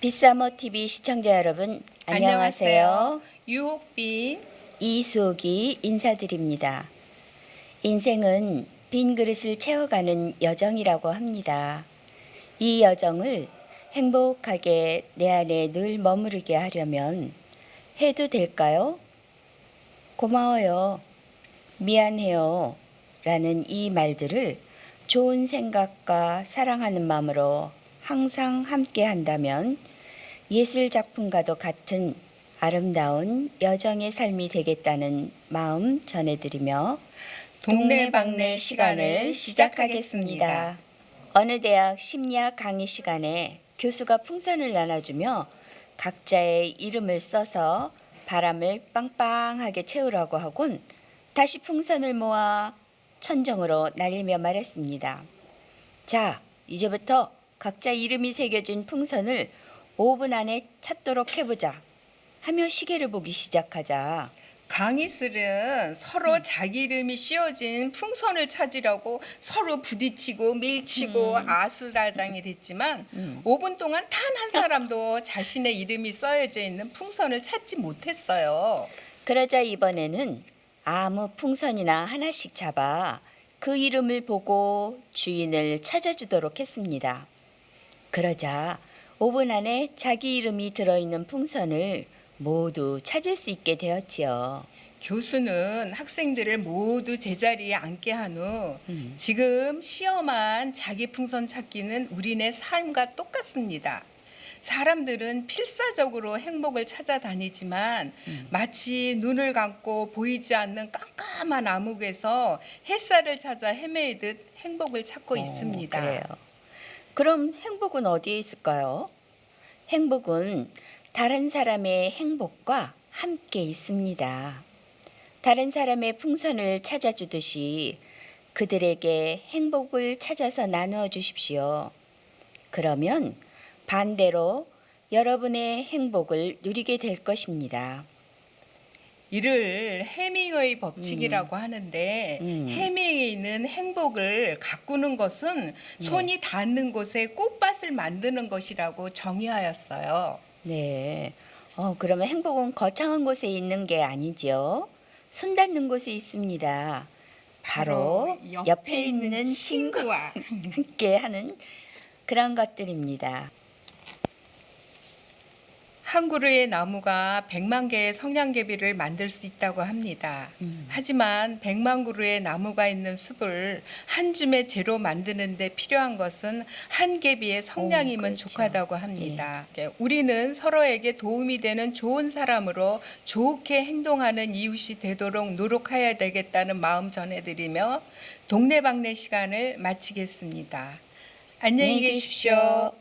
비사모 TV 시청자 여러분 안녕하세요. 유옥빈 이수옥이 인사드립니다. 인생은 빈 그릇을 채워가는 여정이라고 합니다. 이 여정을 행복하게 내 안에 늘 머무르게 하려면 해도 될까요? 고마워요. 미안해요. 라는 이 말들을 좋은 생각과 사랑하는 마음으로 항상 함께 한다면 예술 작품과도 같은 아름다운 여정의 삶이 되겠다는 마음 전해드리며 동네방네 시간을 시작하겠습니다. 어느 대학 심리학 강의 시간에 교수가 풍선을 나눠주며 각자의 이름을 써서 바람을 빵빵하게 채우라고 하곤 다시 풍선을 모아 천정으로 날리며 말했습니다. 자, 이제부터 각자 이름이 새겨진 풍선을 5분 안에 찾도록 해보자. 하며 시계를 보기 시작하자. 강의슬은 서로 음. 자기 이름이 씌워진 풍선을 찾으려고 서로 부딪히고 밀치고 아수라장이 됐지만 음. 5분 동안 단 한 사람도 자신의 이름이 써여져 있는 풍선을 찾지 못했어요. 그러자 이번에는 아무 풍선이나 하나씩 잡아 그 이름을 보고 주인을 찾아주도록 했습니다. 그러자 5분 안에 자기 이름이 들어있는 풍선을 모두 찾을 수 있게 되었지요. 교수는 학생들을 모두 제자리에 앉게 한 후 음. 지금 시험한 자기 풍선 찾기는 우리네 삶과 똑같습니다. 사람들은 필사적으로 행복을 찾아다니지만 마치 눈을 감고 보이지 않는 깜깜한 암흑에서 햇살을 찾아 헤매이듯 행복을 찾고 어, 있습니다. 그래요. 그럼 행복은 어디에 있을까요? 행복은 다른 사람의 행복과 함께 있습니다. 다른 사람의 풍선을 찾아주듯이 그들에게 행복을 찾아서 나누어 주십시오. 그러면 반대로 여러분의 행복을 누리게 될 것입니다. 이를 해밍의 법칙이라고 하는데 음. 해밍에는 행복을 가꾸는 것은 네. 손이 닿는 곳에 꽃밭을 만드는 것이라고 정의하였어요. 네. 어, 그러면 행복은 거창한 곳에 있는 게 아니죠. 손 닿는 곳에 있습니다. 바로 옆에 있는 친구 친구와 함께 하는 그런 것들입니다. 한 그루의 나무가 백만 개의 성냥개비를 만들 수 있다고 합니다. 음. 하지만 백만 그루의 나무가 있는 숲을 한 줌의 재로 만드는 데 필요한 것은 한 개비의 성냥이면 어, 그렇죠. 족하다고 합니다. 예, 우리는 서로에게 도움이 되는 좋은 사람으로 좋게 행동하는 이웃이 되도록 노력해야 되겠다는 마음 전해드리며 동네방네 시간을 마치겠습니다. 안녕히 계십시오.